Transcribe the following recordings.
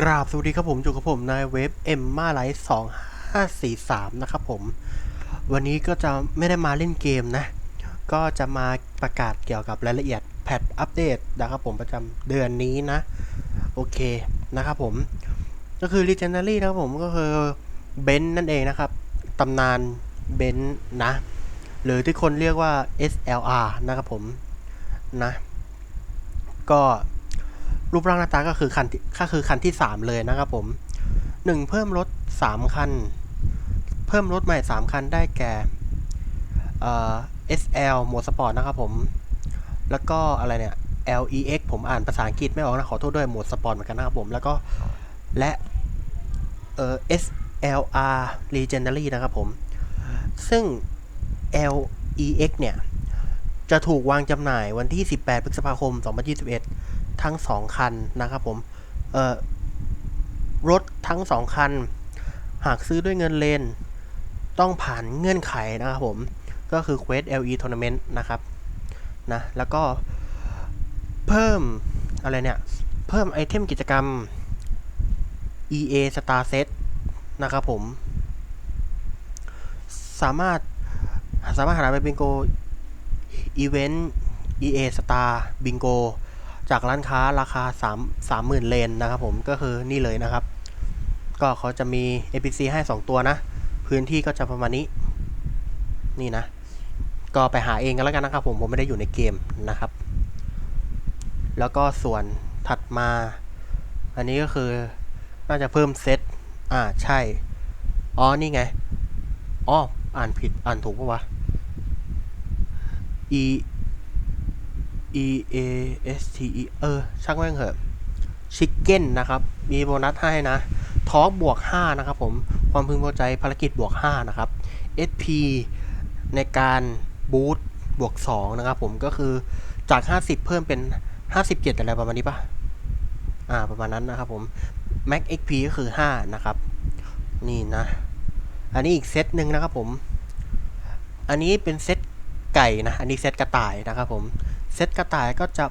กราบสวัสดีครับผมอยู่กับผมนายเว็บเอ็มมาไลท์สองห้าสี่สามนะครับผม วันนี้ก็จะไม่ได้มาเล่นเกมนะ ก็จะมาประกาศเกี่ยวกับรายละเอียดแพทอัปเดตนะครับผมประจำเดือนนี้นะ โอเคนะครับผม ก็คือ Legendary นะครับผมก็คือเบนนั่นเองนะครับตำนานเบนนะ หรือที่คนเรียกว่า SLR นะครับผมนะ ก็ รูปร่างหน้าตาก็คือคันที่ก็คือคันที่ 3 เลยนะครับผม 1 เพิ่มรถ 3 คัน เพิ่มรถใหม่ 3 คันได้แก่เอ่อ SL โหมดสปอร์ตนะครับผม แล้วก็อะไรเนี่ย LEX ผมอ่านภาษาอังกฤษไม่ออกนะ ขอโทษด้วยโหมดสปอร์ตเหมือนกันนะครับผม แล้วก็และเอ่อ SLR Legendary นะครับผม ซึ่ง LEX เนี่ย จะถูกวางจำหน่ายวันที่ 18 พฤษภาคม 2021 ทั้ง2คันนะครับผมเอ่อรถทั้ง2คัน หากซื้อด้วยเงินเลน ต้องผ่านเงื่อนไขนะครับผมก็คือ Quest LE Tournament นะครับนะแล้วก็เพิ่มอะไรเนี่ย เพิ่มไอเทมกิจกรรม EA Star Set นะครับผม สามารถสามารถหาไปบิงโกอีเวนต์ EA Star Bingo จากร้านค้าราคา 3 30,000เลนนะครับผมก็คือนี่เลยนะครับ ก็เขาจะมี NPC ให้ 2 ตัวนะ พื้นที่ก็จะประมาณนี้ นี่นะ ก็ไปหาเองกันแล้วกันนะครับผมผมไม่ได้อยู่ในเกมนะครับ แล้วก็ส่วนถัดมา อันนี้ก็คือน่าจะเพิ่มเซตอ่าใช่ อ๋อ นี่ไง อ๋อ อ่านผิดอ่านถูกปะวะ E E A S T E เออ ช่างแม่งเหอะชิคเก้นนะครับ มีโบนัสให้นะทอ l k บวก 5 นะครับผม ความพึงพอใจภารกิจบวก 5 นะครับ SP ในการบูตบวก 2 นะครับผมก็คือจาก 50 เพิ่มเป็น 57 อะไรประมาณนี้ปะอ่า ประมาณนั้นนะครับผม Max XP ก็คือ 5 นะครับ นี่นะ อันนี้อีกเซตหนึ่งนะครับผม อันนี้เป็นเซตไก่นะ อันนี้เซตกระต่ายนะครับผม เซตกระต่ายก็จะ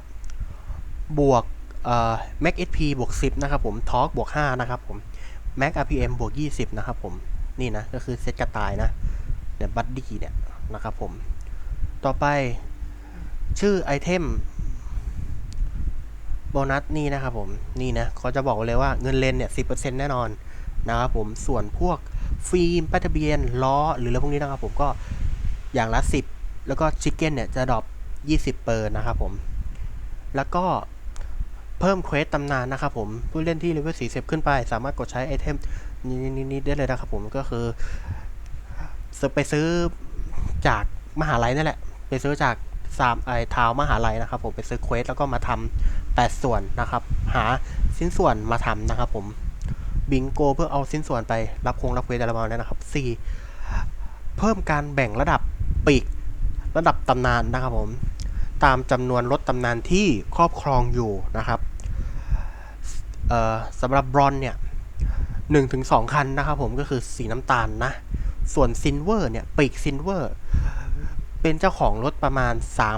บวกเอ่อ Max HP บวก 10 นะครับผมทอ l k บวก 5 นะครับผม Max RPM บวก 20 นะครับผม นี่นะ ก็คือเซตกระต่ายนะ เนี่ยบัดดี้เนี่ยนะครับผม ต่อไปชื่อไอเทมโบนัสนี่นะครับผม นี่นะเขาจะบอกเลยว่าเงินเลนเนี่ย 10%แน่นอนนะครับผม ส่วนพวกฟิล์มป้ายทะเบียนล้อ หรืออะไรพวกนี้นะครับผมก็อย่างละ 10 แล้วก็ชิคเก้นเนี่ยจะดรอป 20 เปอร์นะครับผม แล้วก็เพิ่มเควสตำนานนะครับผม ผู้เล่นที่เลเวล40 ขึ้นไป สามารถกดใช้ไอเทมนี้ได้เลยนะครับผมก็คือไปซื้อจากมหาลัยนั่นแหละ ไปซื้อจากสามไอทาวมหาลัยนะครับผมไปซื้อเควสแล้วก็มาทำ8ส่วนนะครับ หาชิ้นส่วนมาทำนะครับผมบิงโกเพื่อเอาสิ้นส่วนไปรับคงรับเควสอะไรประมาณนี้นะครับ 4. เพิ่มการแบ่งระดับปีก ระดับตำนานนะครับผม ตามจำนวนรถตำนานที่ครอบครองอยู่นะครับสำหรับบรอนเนี่ยหนึ่งถึงสองคันนะครับผมก็คือสีน้ำตาลนะ ส่วนซินเวอร์เนี่ยปีกซินเวอร์เป็นเจ้าของรถประมาณ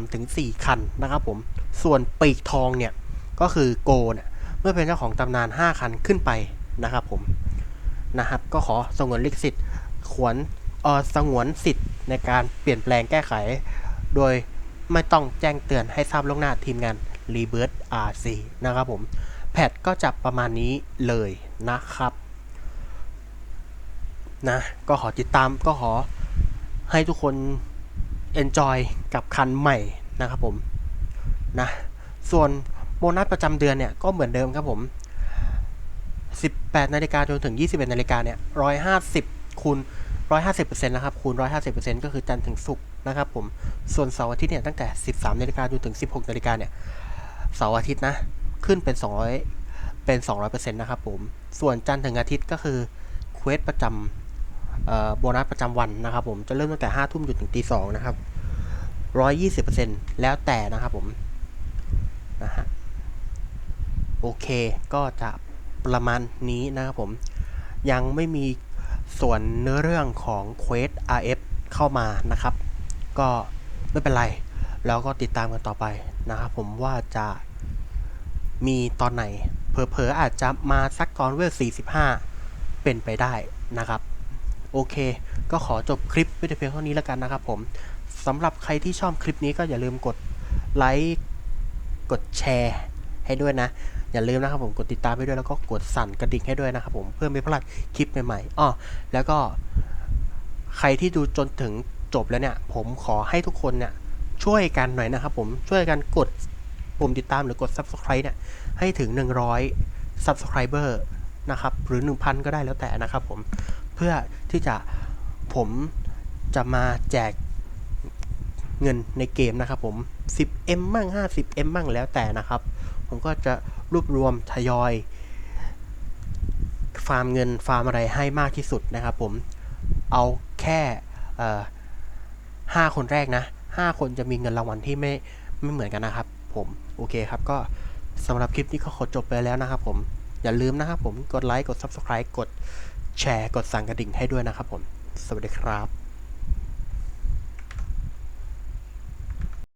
3-4 คันนะครับผม ส่วนปีกทองเนี่ยก็คือโกเนี่ยเมื่อเป็นเจ้าของตำนาน 5 คันขึ้นไปนะครับผมนะครับก็ขอสงวนลิขสิทธิ์ขวน สงวนสิทธิ์ในการเปลี่ยนแปลงแก้ไข โดยไม่ต้องแจ้งเตือนให้ทราบล่วงหน้าทีมงาน Rebirth RC นะครับผม แพทก็จะประมาณนี้เลยนะครับนะก็ขอติดตามก็ขอให้ทุกคน enjoy กับคันใหม่นะครับผมนะส่วนโบนัสประจำเดือนเนี่ยก็เหมือนเดิมครับผม 18 นาฬิกาจนถึง 21 นาฬิกาเนี่ย 150คูณ 150%นะครับคูณ 150%ก็คือจันทร์ถึงศุกร์นะครับผมส่วนเสาร์อาทิตย์เนี่ยตั้งแต่ 13นาฬิกาจนถึง 16นาฬิกาเนี่ยเสาร์อาทิตย์นะขึ้นเป็น 200 เป็น 200%นะครับผมส่วนจันทร์ถึงอาทิตย์ก็คือเควสประจำโบนัสประจำวันนะครับผมจะเริ่มตั้งแต่5ทุ่มจนถึงตี2นะครับ120%แล้วแต่นะครับผมนะฮะโอเคก็จะประมาณนี้นะครับผมยังไม่มี ส่วนเนื้อเรื่องของ Quest RF เข้ามานะครับ ก็ไม่เป็นไร แล้วก็ติดตามกันต่อไปนะครับผมว่าจะมีตอนไหน เผลอๆ อาจจะมาสักตอนเวล45 เป็นไปได้นะครับ โอเค ก็ขอจบคลิปไว้แต่เพียงเท่านี้แล้วกันนะครับผมสำหรับใครที่ชอบคลิปนี้ก็อย่าลืมกดไลค์กดแชร์ ให้ด้วยนะ อย่าลืมนะครับผมกดติดตามให้ด้วยแล้วก็กดสั่นกระดิ่งให้ด้วยนะครับผมเพื่อไม่พลาดคลิปใหม่ๆอ้อแล้วก็ใครที่ดูจนถึงจบแล้วเนี่ย ผมขอให้ทุกคนเนี่ยช่วยกันหน่อยนะครับผมช่วยกันกดปุ่มติดตามหรือกด subscribe เนี่ยให้ถึง 100 subscriber นะครับหรือ 1,000 ก็ได้แล้วแต่นะครับผมเพื่อที่จะผมจะมาแจกเงินในเกมนะครับผม 10M มั่ง 50M มั่งแล้วแต่นะครับ ผมก็จะรวบรวมทยอย ฟาร์มเงินฟาร์มอะไรให้มากที่สุดนะครับผม เอาแค่ห้าคนแรกนะห้าคนจะมีเงินรางวัลที่ไม่ไม่เหมือนกันนะครับ ผมโอเคครับก็สำหรับคลิปนี้ก็ขอจบไปแล้วนะครับ ผมอย่าลืมนะครับผมกดไลค์กด Subscribe กดแชร์กดสั่งกระดิ่งให้ด้วยนะครับผม สวัสดีครับ